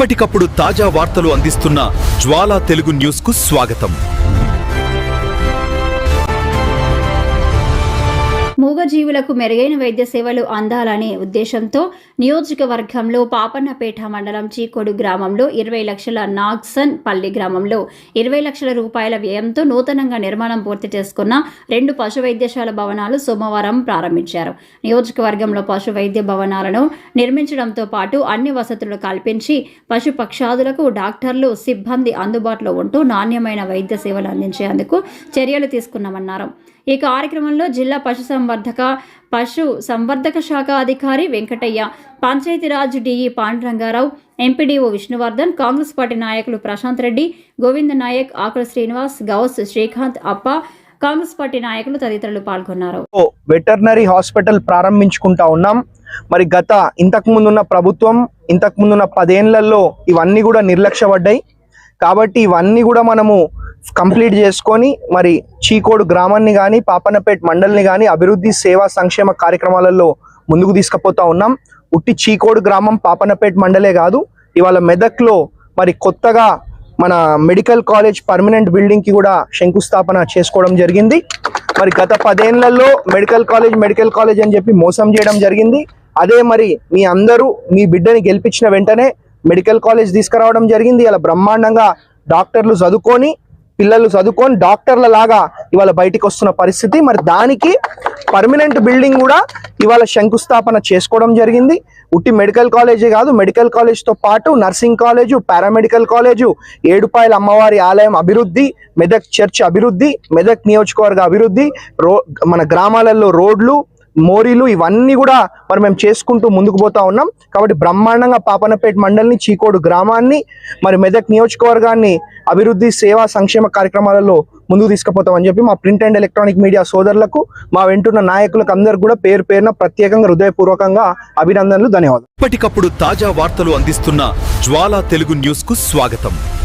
ఎప్పటికప్పుడు తాజా వార్తలు అందిస్తున్న జ్వాలా తెలుగు న్యూస్కు స్వాగతం. మూగజీవులకు మెరుగైన వైద్య సేవలు అందాలనే ఉద్దేశంతో నియోజకవర్గంలో పాపన్నపేట మండలం చీకోడు గ్రామంలో ఇరవై లక్షల నాగ్సన్ పల్లి గ్రామంలో ఇరవై లక్షల రూపాయల వ్యయంతో నూతనంగా నిర్మాణం పూర్తి చేసుకున్న రెండు పశు వైద్యశాల భవనాలు సోమవారం ప్రారంభించారు. నియోజకవర్గంలో పశు వైద్య భవనాలను నిర్మించడంతో పాటు అన్ని వసతులు కల్పించి పశు పక్షాదులకు డాక్టర్లు సిబ్బంది అందుబాటులో ఉంటూ నాణ్యమైన వైద్య సేవలు అందించేందుకు చర్యలు తీసుకున్నామన్నారు. ఈ కార్యక్రమంలో జిల్లా పశు సంవర్ధక పశు సంవర్ధక శాఖ అధికారి Venkataiah Panchayatiraj DE Pandurangarao MPDO Vishnuvardhan Congress party నాయకులు ప్రశాంత్ రెడ్డి గోవింద నాయక్ ఆకుల శ్రీనివాస్ గౌస్ శ్రీకాంత్ అప్ప కాంగ్రెస్ పార్టీ నాయకులు తదితరులు పాల్గొన్నారు. ఓ వెటర్నరీ హాస్పిటల్ ప్రారంభించుకుంటా ఉన్నాం. మరి గత ఇంతకు ముందున్న ప్రభుత్వం ఇంతకు ముందున్న పదేళ్ళలో ఇవన్నీ కూడా నిర్లక్ష్యపడ్డాయి. కాబట్టి ఇవన్నీ కూడా మనము కంప్లీట్ చేసుకొని మరి చీకోడు గ్రామాన్ని కానీ పాపన్నపేట మండలిని కానీ అభివృద్ధి సేవా సంక్షేమ కార్యక్రమాలలో ముందుకు తీసుకుపోతా ఉన్నాం. ఉట్టి చీకోడు గ్రామం పాపన్నపేట మండలే కాదు ఇవాళ మెదక్లో మరి కొత్తగా మన మెడికల్ కాలేజ్ పర్మనెంట్ బిల్డింగ్కి కూడా శంకుస్థాపన చేసుకోవడం జరిగింది. మరి గత పదేళ్ళలో మెడికల్ కాలేజ్ మెడికల్ కాలేజ్ అని చెప్పి మోసం చేయడం జరిగింది. అదే మరి మీ అందరూ మీ బిడ్డని గెలిపించిన వెంటనే మెడికల్ కాలేజ్ తీసుకురావడం జరిగింది. ఇలా బ్రహ్మాండంగా డాక్టర్లు చదువుకొని పిల్లలు చదువుకొని డాక్టర్ల లాగా ఇవాళ బయటికి వస్తున్న పరిస్థితి. మరి దానికి పర్మనెంట్ బిల్డింగ్ కూడా ఇవాళ శంకుస్థాపన చేసుకోవడం జరిగింది. ఉట్టి మెడికల్ కాలేజే కాదు మెడికల్ కాలేజ్తో పాటు nursing college paramedical college Edupayala అమ్మవారి ఆలయం అభివృద్ధి మెదక్ చర్చ్ అభివృద్ధి మెదక్ నియోజకవర్గ అభివృద్ధి రో మన గ్రామాలలో రోడ్లు మోరీలు ఇవన్నీ కూడా మరి మేము చేసుకుంటూ ముందుకు పోతా ఉన్నాం. కాబట్టి బ్రహ్మాండంగా పాపనపేట మండలిని చీకోడు గ్రామాన్ని మరి మెదక్ నియోజకవర్గాన్ని అభివృద్ధి సేవా సంక్షేమ కార్యక్రమాలలో ముందుకు తీసుకుపోతామని చెప్పి మా ప్రింట్ అండ్ ఎలక్ట్రానిక్ మీడియా సోదరులకు మా వెంటున్న నాయకులకు అందరికి కూడా పేరు పేరున ప్రత్యేకంగా హృదయపూర్వకంగా అభినందనలు ధన్యవాదాలు. ఎప్పటికప్పుడు తాజా వార్తలు అందిస్తున్న జ్వాలా తెలుగు న్యూస్కు స్వాగతం.